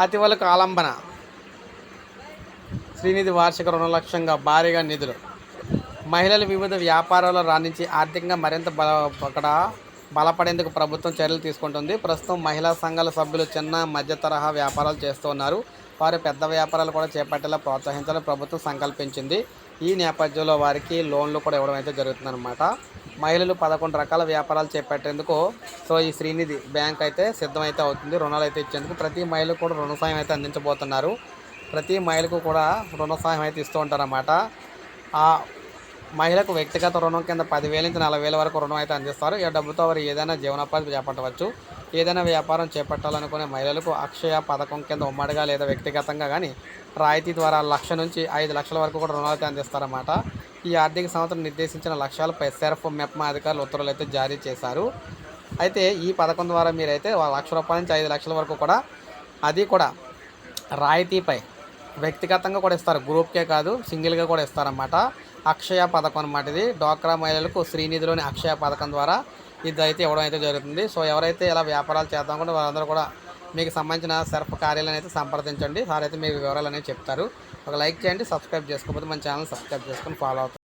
అతివలకు ఆలంబన. శ్రీనిధి వార్షిక రుణ లక్ష్యంగా భారీగా నిధులు. మహిళలు వివిధ వ్యాపారాల్లో రాణించి ఆర్థికంగా మరింత బల అక్కడ బలపడేందుకు ప్రభుత్వం చర్యలు తీసుకుంటుంది. ప్రస్తుతం మహిళా సంఘాల సభ్యులు చిన్న మధ్య తరహా వ్యాపారాలు చేస్తున్నారు వారు పెద్ద వ్యాపారాలు కూడా చేపట్టేలా ప్రోత్సహించాలని ప్రభుత్వం సంకల్పించింది. ఈ నేపథ్యంలో వారికి లోన్లు కూడా ఇవ్వడం అయితే జరుగుతుందన్నమాట. మహిళలు పదకొండు రకాల వ్యాపారాలు చేపట్టేందుకు సో ఈ శ్రీనిధి బ్యాంక్ అయితే సిద్ధమైతే అవుతుంది. రుణాలు అయితే ఇచ్చేందుకు ప్రతి మహిళకు కూడా రుణ సాయం అయితే అందించబోతున్నారు. ప్రతి మహిళకు కూడా రుణ సాయం అయితే ఇస్తూ ఉంటారన్నమాట. ఆ మహిళకు వ్యక్తిగత రుణం కింద పదివేల నుంచి నలభై వేల వరకు రుణం అయితే అందిస్తారు. ఈ డబ్బుతో వారు ఏదైనా జీవనోపాధి చేపట్టవచ్చు. ఏదైనా వ్యాపారం చేపట్టాలనుకునే మహిళలకు అక్షయ పథకం కింద ఉమ్మడిగా లేదా వ్యక్తిగతంగా కానీ రాయితీ ద్వారా లక్ష నుంచి ఐదు లక్షల వరకు కూడా రుణాలు అయితే అందిస్తారన్నమాట. ఈ ఆర్థిక సంవత్సరం నిర్దేశించిన లక్ష్యాలపై సెర్ఫ్ మెప్మా అధికారులు ఉత్తర్వులు అయితే జారీ చేశారు. అయితే ఈ పథకం ద్వారా మీరైతే లక్ష రూపాయల నుంచి ఐదు లక్షల వరకు కూడా అది కూడా రాయితీపై వ్యక్తిగతంగా కూడా ఇస్తారు. గ్రూప్కే కాదు సింగిల్గా కూడా ఇస్తారన్నమాట. అక్షయ పథకం అన్నమాట ఇది. డ్వాక్రా మహిళలకు శ్రీనిధిలోని అక్షయ పథకం ద్వారా ఇది అయితే ఇవ్వడం అయితే జరుగుతుంది. సో ఎవరైతే ఇలా వ్యాపారాలు చేద్దాం కూడా వాళ్ళందరూ కూడా మీకు సంబంధించిన సర్ఫ్ కార్యాలయం అయితే సంప్రదించండి. సార్ అయితే మీకు వివరాలు అనేవి చెప్తారు. ఒక లైక్ చేయండి సబ్స్క్రైబ్ చేసుకోకపోతే మన ఛానల్ సబ్స్క్రైబ్ చేసుకొని ఫాలో అవుతుంది